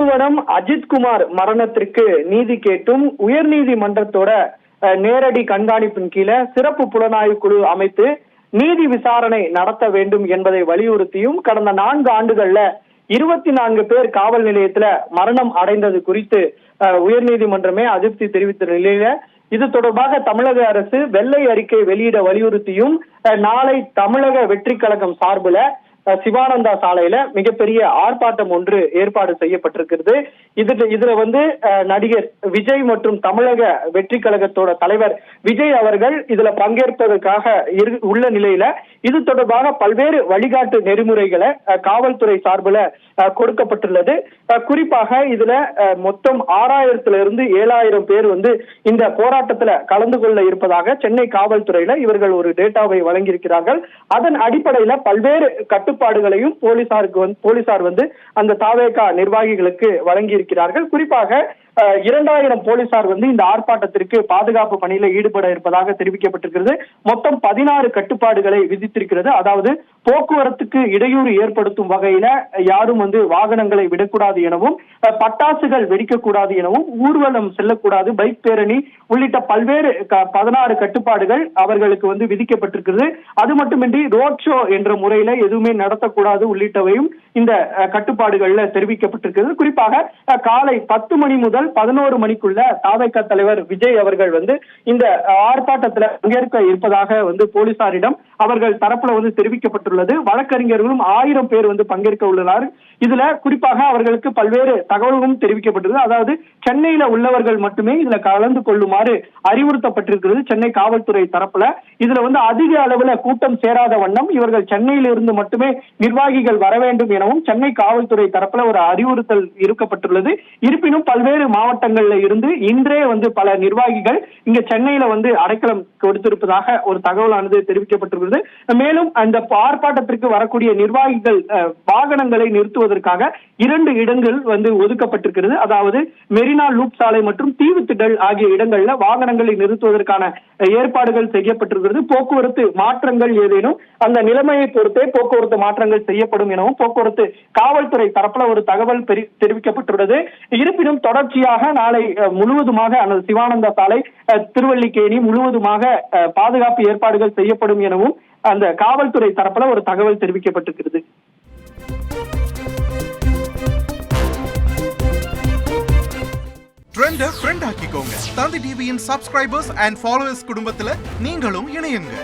நிறுவனம் அஜித்குமார் மரணத்திற்கு நீதி கேட்டும் உயர்நீதிமன்றத்தோட அஹ், நேரடி கண்காணிப்பின் கீழே சிறப்பு புலனாய்வு குழு அமைத்து நீதி விசாரணை நடத்த வேண்டும் என்பதை வலியுறுத்தியும் கடந்த நான்கு ஆண்டுகள்ல இருபத்தி நான்கு பேர் காவல் நிலையத்துல மரணம் அடைந்தது குறித்து அஹ், உயர்நீதிமன்றமே அதிருப்தி தெரிவித்த நிலையில இது தொடர்பாக தமிழக அரசு வெள்ளை அறிக்கை வெளியிட வலியுறுத்தியும் நாளை தமிழக வெற்றி கழகம் சார்பில் சிவானந்தா சாலையில மிகப்பெரிய ஆர்ப்பாட்டம் ஒன்று ஏற்பாடு செய்யப்பட்டிருக்கிறது. இதுல இதுல வந்து நடிகர் விஜய் மற்றும் தமிழக வெற்றி கழகத்தோட தலைவர் விஜய் அவர்கள் இதுல பங்கேற்பதற்காக உள்ள நிலையில இது தொடர்பாக பல்வேறு வழிகாட்டு நெறிமுறைகளை காவல்துறை சார்பில் கொடுக்கப்பட்டுள்ளது. குறிப்பாக இதுல மொத்தம் ஆறாயிரத்துல இருந்து ஏழாயிரம் பேர் வந்து இந்த போராட்டத்துல கலந்து கொள்ள இருப்பதாக சென்னை காவல்துறையில இவர்கள் ஒரு டேட்டாவை வழங்கியிருக்கிறார்கள். அதன் அடிப்படையில பல்வேறு கட்டு கட்டுப்பாடுகளையும் போலீசாருக்கு வந்து போலீசார் வந்து அந்த தாவேகா நிர்வாகிகளுக்கு வழங்கியிருக்கிறார்கள். குறிப்பாக இரண்டாயிரம் போலீசார் வந்து இந்த ஆர்ப்பாட்டத்திற்கு பாதுகாப்பு பணியில ஈடுபட இருப்பதாக தெரிவிக்கப்பட்டிருக்கிறது. மொத்தம் பதினாறு கட்டுப்பாடுகளை விதித்திருக்கிறது. அதாவது போக்குவரத்துக்கு இடையூறு ஏற்படுத்தும் வகையில யாரும் வந்து வாகனங்களை விடக்கூடாது எனவும் பட்டாசுகள் வெடிக்கக்கூடாது எனவும் ஊர்வலம் செல்லக்கூடாது பைக் பேரணி உள்ளிட்ட பல்வேறு பதினாறு கட்டுப்பாடுகள் அவர்களுக்கு வந்து விதிக்கப்பட்டிருக்கிறது. அது மட்டுமின்றி ரோட் ஷோ என்ற முறையில எதுவுமே நடத்தக்கூடாது உள்ளிட்டவையும் இந்த கட்டுப்பாடுகள்ல தெரிவிக்கப்பட்டிருக்கிறது. குறிப்பாக காலை பத்து மணி முதல் பதினோரு மணிக்குள்ள தாவைக்கா தலைவர் விஜய் அவர்கள் வந்து இந்த ஆர்ப்பாட்டத்தில் ஆர்ப்பாட்டத்துல பங்கேற்க இருப்பதாக வந்து போலீசாரிடம் அவர்கள் தரப்புல வந்து தெரிவிக்கப்பட்டுள்ளது. வழக்கறிஞர்களும் ஆயிரம் பேர் வந்து பங்கேற்க உள்ளனர். இதுல குறிப்பாக அவர்களுக்கு பல்வேறு தகவல்களும் தெரிவிக்கப்பட்டுள்ளது. அதாவது சென்னையில உள்ளவர்கள் மட்டுமே இதுல கலந்து கொள்ளுமாறு அறிவுறுத்தப்பட்டிருக்கிறது சென்னை காவல்துறை தரப்புல. இதுல வந்து அதிக அளவுல கூட்டம் சேராத வண்ணம் இவர்கள் சென்னையில இருந்து மட்டுமே நிர்வாகிகள் வர வேண்டும் எனவும் சென்னை காவல்துறை தரப்புல ஒரு அறிவுறுத்தல் இருக்கப்பட்டுள்ளது. இருப்பினும் பல்வேறு மாவட்டங்கள்ல இருந்து இன்றே வந்து பல நிர்வாகிகள் இங்க சென்னையில வந்து அடைக்கலம் கொடுத்திருப்பதாக ஒரு தகவலானது தெரிவிக்கப்பட்டிருக்கிறது. மேலும் அந்த பார்க் ஆர்ப்பாட்டத்திற்கு வரக்கூடிய நிர்வாகிகள் வாகனங்களை நிறுத்துவதற்காக இரண்டு இடங்கள் வந்து ஒதுக்கப்பட்டிருக்கிறது. அதாவது மெரினா லூப் சாலை மற்றும் தீவுத்திடல் ஆகிய இடங்கள்ல வாகனங்களை நிறுத்துவதற்கான ஏற்பாடுகள் செய்யப்பட்டிருக்கிறது. போக்குவரத்து மாற்றங்கள் ஏதேனும் அந்த நிலைமையை பொறுத்தே போக்குவரத்து மாற்றங்கள் செய்யப்படும் எனவும் போக்குவரத்து காவல்துறை தரப்புல ஒரு தகவல் தெரிவிக்கப்பட்டுள்ளது. இருப்பினும் தொடர்ச்சியாக நாளை முழுவதுமாக அந்த சிவானந்த சாலை திருவள்ளிக்கேணி முழுவதுமாக பாதுகாப்பு ஏற்பாடுகள் செய்யப்படும் எனவும் அந்த காவல்துறை தரப்புல ஒரு தகவல் தெரிவிக்கப்பட்டிருக்கிறது. ட்ரெண்ட ஃப்ரெண்ட் ஆக்கிக்கோங்க. தந்தி டிவியின் சப்ஸ்கிரைபர்ஸ் அண்ட் ஃபாலோவர்ஸ் குடும்பத்துல நீங்களும் இணையுங்க.